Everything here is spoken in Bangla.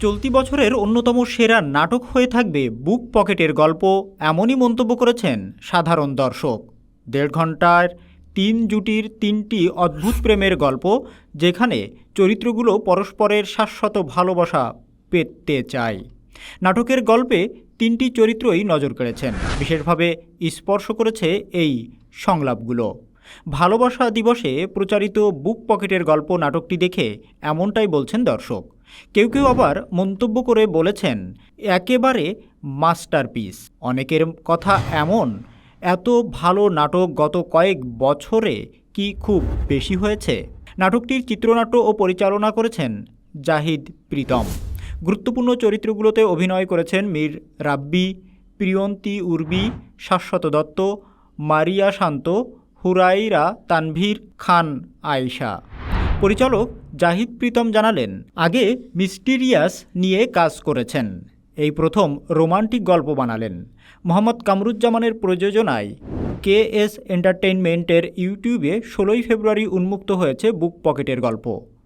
চলতি বছরের অন্যতম সেরা নাটক হয়ে থাকবে বুক পকেটের গল্প, এমনই মন্তব্য করেছেন সাধারণ দর্শক। দেড় ঘণ্টার তিন জুটির তিনটি অদ্ভুত প্রেমের গল্প, যেখানে চরিত্রগুলো পরস্পরের শাশ্বত ভালোবাসা পেতে চায়। নাটকের গল্পে তিনটি চরিত্রই নজর কেড়েছেন। বিশেষভাবে স্পর্শ করেছে এই সংলাপগুলো। ভালোবাসা দিবসে প্রচারিত বুক পকেটের গল্প নাটকটি দেখে এমনটাই বলছেন দর্শক। কেউ কেউ আবার মন্তব্য করে বলেছেন, একেবারে মাস্টারপিস। অনেকের কথা এমন, এত ভালো নাটক গত কয়েক বছরে কি খুব বেশি হয়েছে? নাটকটির চিত্রনাট্য ও পরিচালনা করেছেন জাহিদ প্রীতম। গুরুত্বপূর্ণ চরিত্রগুলোতে অভিনয় করেছেন মীর রাব্বি, প্রিয়ন্তী উর্বি, শাশ্বত দত্ত, মারিয়া শান্ত, হুরাইরা তানভীর খান, আয়েশা। পরিচালক জাহিদ প্রীতম জানালেন, আগে মিস্টিরিয়াস নিয়ে কাজ করেছেন। এই প্রথম রোমান্টিক গল্প বানালেন। মোহাম্মদ কামরুজ্জামানের প্রযোজনায় কে এস এন্টারটেইনমেন্টের ইউটিউবে ষোলোই ফেব্রুয়ারি উন্মুক্ত হয়েছে বুক পকেটের গল্প।